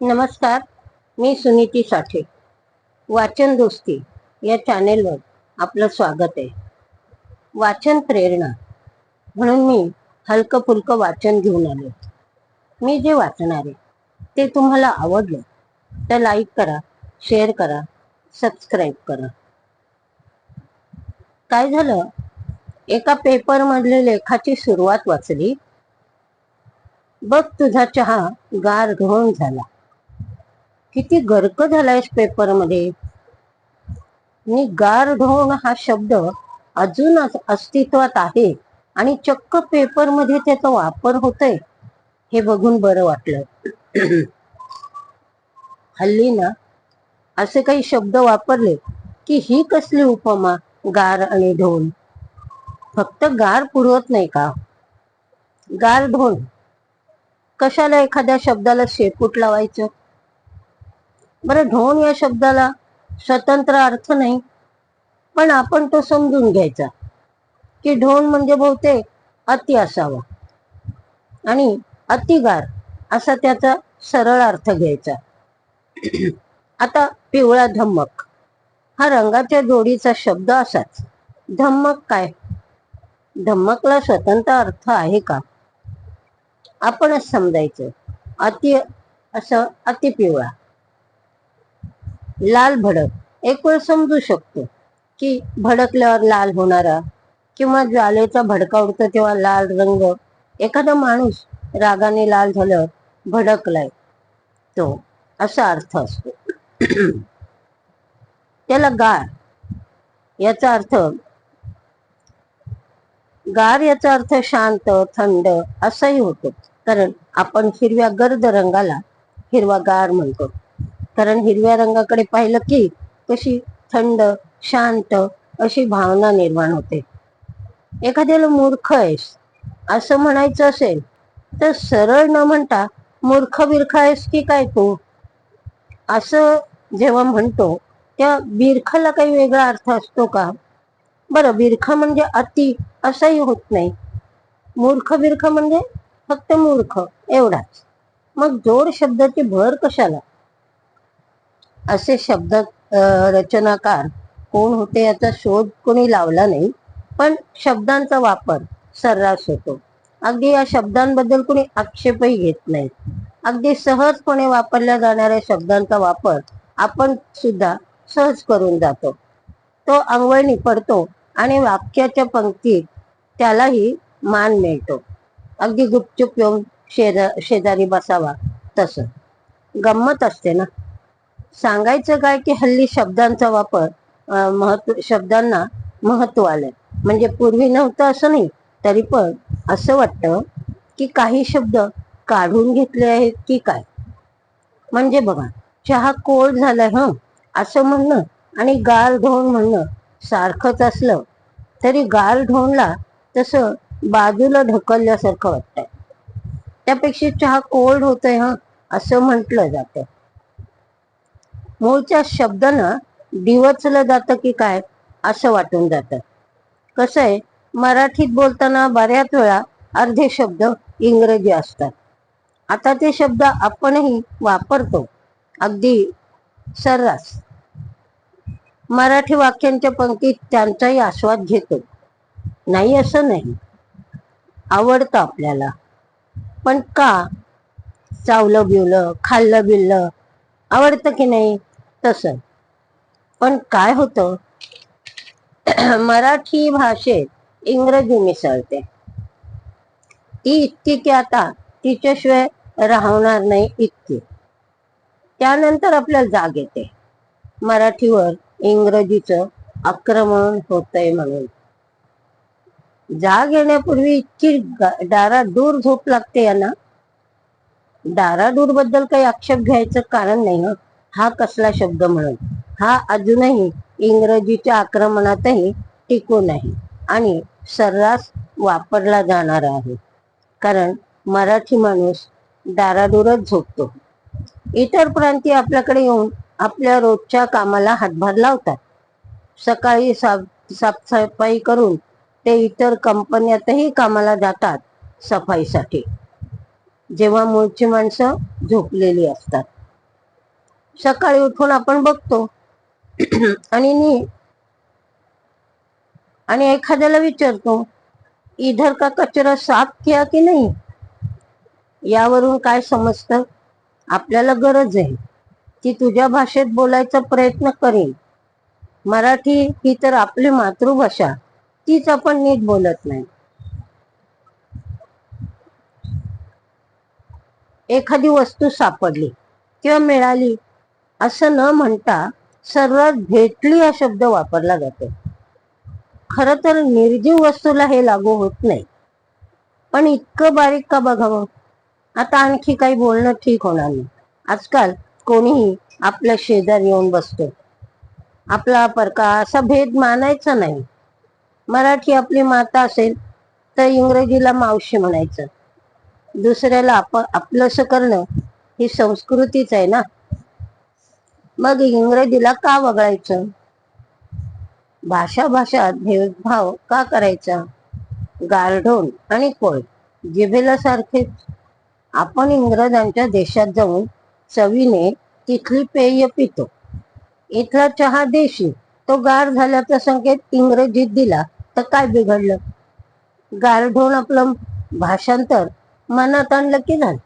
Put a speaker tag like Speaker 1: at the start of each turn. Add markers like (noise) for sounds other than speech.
Speaker 1: नमस्कार मी सुनीती साठे. वाचन दोस्ती या चॅनेलवर आपलं स्वागत आहे. वाचन प्रेरणा म्हणून मी हलकं फुलकं वाचन घेऊन आलो. मी जे वाचणार आहे ते तुम्हाला आवडलं तर लाईक करा शेअर करा सबस्क्राईब करा. काय झालं? एका पेपर मधल्या लेखाची सुरुवात वाचली. बघ तुझा चहा गार घोळून झाला. किती गर्क झालायस पेपरमध्ये. आणि गार ढोण हा शब्द अजून अस्तित्वात आहे आणि चक्क पेपरमध्ये त्याचा वापर होतोय हे बघून बरं वाटलं. हल्ली ना असे काही शब्द वापरले की ही कसली उपमा गार आणि ढोल फक्त गार पुरवत नाही का? गार ढोल कशाला एखाद्या शब्दाला शेपूट लावायचं? बरं ढोण या शब्दाला स्वतंत्र अर्थ नाही पण आपण तो समजून घ्यायचा की ढोण म्हणजे बहुतेक अति असावा आणि अतिगार असा त्याचा सरळ अर्थ घ्यायचा. आता पिवळा धम्मक. हा रंगाच्या जोडीचा शब्द असाच. धम्मक काय? धम्मकला स्वतंत्र अर्थ आहे का? आपणच समजायचं. अति असं अति पिवळा. लाल भडक. एक वेळ समजू शकतो की भडकल्यावर लाल होणारा किंवा ज्वालेचा भडका उडतो तेव्हा लाल रंग. एखादा माणूस रागाने लाल झाल्यावर भडकलाय. तो असा अर्थ असतो. त्याला गार. याचा अर्थ गार याचा अर्थ शांत थंड असाही होतो. कारण आपण हिरव्या गर्द रंगाला हिरवा गार म्हणतो. कारण हिरव्या रंगाकडे पाहिलं की कशी थंड शांत अशी भावना निर्माण होते. एखाद्याला मूर्ख आहेस असं म्हणायचं असेल तर सरळ न म्हणता मूर्ख बिरख आहेस की काय तू? असं जेव्हा म्हणतो त्या बिरखाला काही वेगळा अर्थ असतो का? बरं बिरख म्हणजे अति असाही होत नाही. मूर्ख बिरख म्हणजे फक्त मूर्ख एवढाच. मग जोड शब्दाची भर कशाला? असे शब्द रचनाकार कोण होते याचा शोध कोणी लावला नाही. पण शब्दांचा वापर सर्रास होतो. अगदी या शब्दांबद्दल कोणी आक्षेपही घेत नाही. अगदी सहजपणे वापरल्या जाणाऱ्या शब्दांचा वापर आपण सुद्धा सहज करून जातो. तो अंगवळणी पडतो आणि वाक्याच्या पंक्तीत त्यालाही मान मिळतो. अगदी गुपचूप येऊन शेजा शेजारी बसावा तसं. गंमत असते ना? सांगायचं काय की हल्ली शब्दांचा वापर महत्त्व शब्दांना महत्त्व आलंय. म्हणजे पूर्वी नव्हतं असं नाही तरी पण असं वाटतं की काही शब्द काढून घेतले आहेत की काय? म्हणजे बघा चहा कोल्ड झालाय हं असं म्हणणं आणि गाल ढोण म्हणणं सारखंच असलं तरी गाल ढोणला तसं बाजूला ढकलल्यासारखं वाटतंय. त्यापेक्षा चहा कोल्ड होतोय हं असं म्हटलं जातं. मूळच्या शब्दानं डिवचलं जातं की काय असं वाटून जातं. कसं आहे? मराठीत बोलताना बऱ्याच वेळा अर्धे शब्द इंग्रजी असतात. आता ते शब्द आपणही वापरतो. अगदी सर्रास. मराठी वाक्यांच्या पंक्तीत त्यांचाही आस्वाद घेतो. नाही असं नाही. आवडतं आपल्याला. पण का? चावलं बिवलं खाल्लं बिल्लं आवडतं की नाही? तसं पण काय होतं? (clears throat) मराठी भाषेत इंग्रजी मिसळते. ती इतकी की आता तिच्याशिवाय राहणार नाही इतकी. त्यानंतर आपल्याला जाग येते. मराठीवर इंग्रजीचं आक्रमण होतंय म्हणून. जाग येण्यापूर्वी इतकी डारा दूर झोप लागते यांना. डाराडूरबद्दल काही आक्षेप घ्यायचं कारण नाही ना हा कसला शब्द म्हणून? हा अजूनही इंग्रजीच्या आक्रमणातही टिकून आहे आणि सर्रास वापरला जाणारा आहे. कारण मराठी माणूस दारादूरच झोपतो. इतर प्रांतीय आपल्याकडे येऊन आपल्या रोजच्या कामाला हातभार लावतात. सकाळी साफ साफसफाई करून ते इतर कंपन्यातही कामाला जातात सफाईसाठी. जेव्हा मूळची माणसं झोपलेली असतात. सकाळी उठून आपण बघतो. आणि नी आणि एखाद्याला विचारतो इधर का कचरा साफ किया की नाही? यावरून काय समजतं? आपल्याला गरज आहे. की तुझ्या भाषेत बोलायचा प्रयत्न करेन मराठी ही तर आपली मातृभाषा. तीच आपण नीट बोलत नाही. एखादी वस्तू सापडली किंवा मिळाली असं न म्हणता सर्वात भेटली हा शब्द वापरला जातो. खर तर निर्जीव वस्तूला हे लागू होत नाही. पण इतकं बारीक का बघावं? आता आणखी काही बोलणं ठीक होणार नाही. आजकाल कोणीही आपल्या शेजारी येऊन बसतो. आपला परका असा भेद मानायचा नाही. मराठी आपली माता असेल तर इंग्रजीला मावशी म्हणायचं. दुसऱ्याला आप आपलंसं करणं ही संस्कृतीच आहे ना? मग इंग्रजीला का वगळायचं? भाषा भाषा भेदभाव का करायचा? गारढोण आणि कोळ जिभेला सारखेच आपण इंग्रजांच्या देशात जाऊन चवीने तिथली पेय पितो. इथला चहा देशी तो गार झाल्याचा संकेत इंग्रजीत दिला तर काय बिघडलं? गारढोण आपलं भाषांतर मनात आणलं की झालं